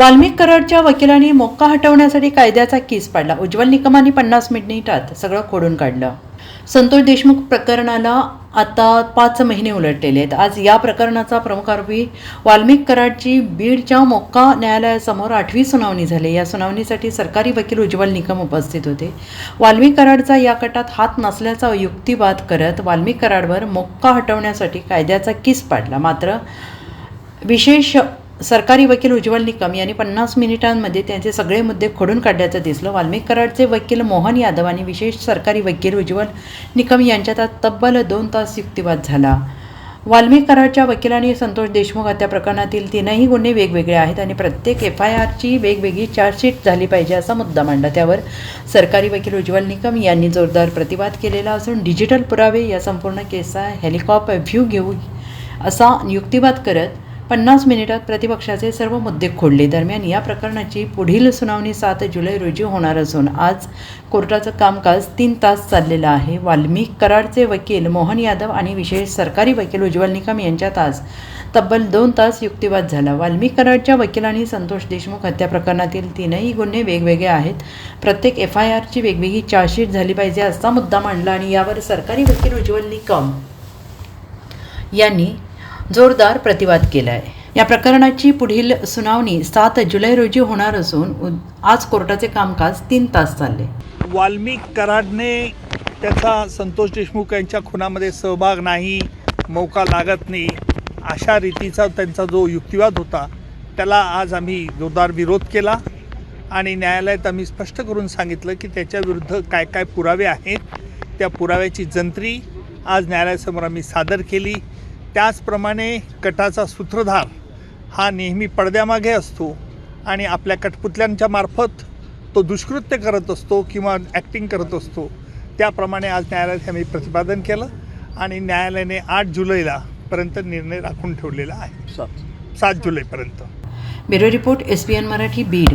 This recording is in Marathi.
वाल्मिक कराडच्या वकिलांनी मोक्का हटवण्यासाठी कायद्याचा किस पाडला. उज्ज्वल निकमांनी पन्नास मिनिटात सगळं खोडून काढलं. संतोष देशमुख प्रकरणाला आता पाच महिने उलटलेले आहेत आज या प्रकरणाचा प्रमुख आरोपी वाल्मिक कराडची बीडच्या मोक्का न्यायालयासमोर आठवी सुनावणी झाली. या सुनावणीसाठी सरकारी वकील उज्ज्वल निकम उपस्थित होते. वाल्मिक कराडचा या कटात हात नसल्याचा युक्तिवाद करत वाल्मिक कराडवर मोक्का हटवण्यासाठी कायद्याचा किस पाडला. मात्र विशेष सरकारी वकील उज्ज्वल निकम यांनी पन्नास मिनिटांमध्ये त्यांचे सगळे मुद्दे खोडून काढल्याचं दिसलं. वाल्मिक कराडचे वकील मोहन यादव आणि विशेष सरकारी वकील उज्ज्वल निकम यांच्यात आज तब्बल दोन तास युक्तिवाद झाला. वाल्मिक कराडच्या वकिलांनी संतोष देशमुख हत्या प्रकरणातील तीनही गुन्हे वेगवेगळे आहेत आणि प्रत्येक एफ आय आरची वेगवेगळी चार्जशीट झाली पाहिजे असा मुद्दा मांडला. त्यावर सरकारी वकील उज्ज्वल निकम यांनी जोरदार प्रतिवाद केलेला असून डिजिटल पुरावे या संपूर्ण केसचा हेलिकॉप्टर व्ह्यू घेऊ असा युक्तिवाद करत पन्नास मिनिटात प्रतिपक्षाचे सर्व मुद्दे खोडले. दरम्यान या प्रकरणाची पुढील सुनावणी सात जुलै रोजी होणार असून आज कोर्टाचं कामकाज तीन तास चाललेलं आहे. वाल्मिक कराडचे वकील मोहन यादव आणि विशेष सरकारी वकील उज्ज्वल निकम यांच्यात आज तब्बल दोन तास युक्तिवाद झाला. वाल्मिक कराडच्या वकिलांनी संतोष देशमुख हत्या प्रकरणातील तीनही गुन्हे वेगवेगळे आहेत. प्रत्येक एफ आय आरची वेगवेगळी चार्जशीट झाली पाहिजे असा मुद्दा मांडला आणि यावर सरकारी वकील उज्ज्वल निकम यांनी जोरदार प्रतिवाद केला आहे या प्रकरणाची पुढील सुनावणी सात जुलै रोजी होणार असून आज कोर्टाचे कामकाज तीन तास चालले. वाल्मिक कराडने त्याचा संतोष देशमुख यांच्या खुनामध्ये सहभाग नाही मौका लागत नाही अशा रीतीचा त्यांचा जो युक्तिवाद होता त्याला आज आम्ही जोरदार विरोध केला आणि न्यायालयात आम्ही स्पष्ट करून सांगितलं की त्याच्याविरुद्ध काय काय पुरावे आहेत त्या पुराव्याची जंत्री आज न्यायालयासमोर आम्ही सादर केली. त्याचप्रमाणे कटाचा सूत्रधार हा नेहमी पडद्यामागे असतो आणि आपल्या कठपुतल्यांच्या मार्फत तो दुष्कृत्य करत असतो किंवा ॲक्टिंग करत असतो. त्याप्रमाणे आज न्यायालयात आम्ही प्रतिपादन केलं आणि न्यायालयाने आठ जुलैला पर्यंत निर्णय राखून ठेवलेला आहे. सात. जुलैपर्यंत. Bureau report S P N Marathi Beed.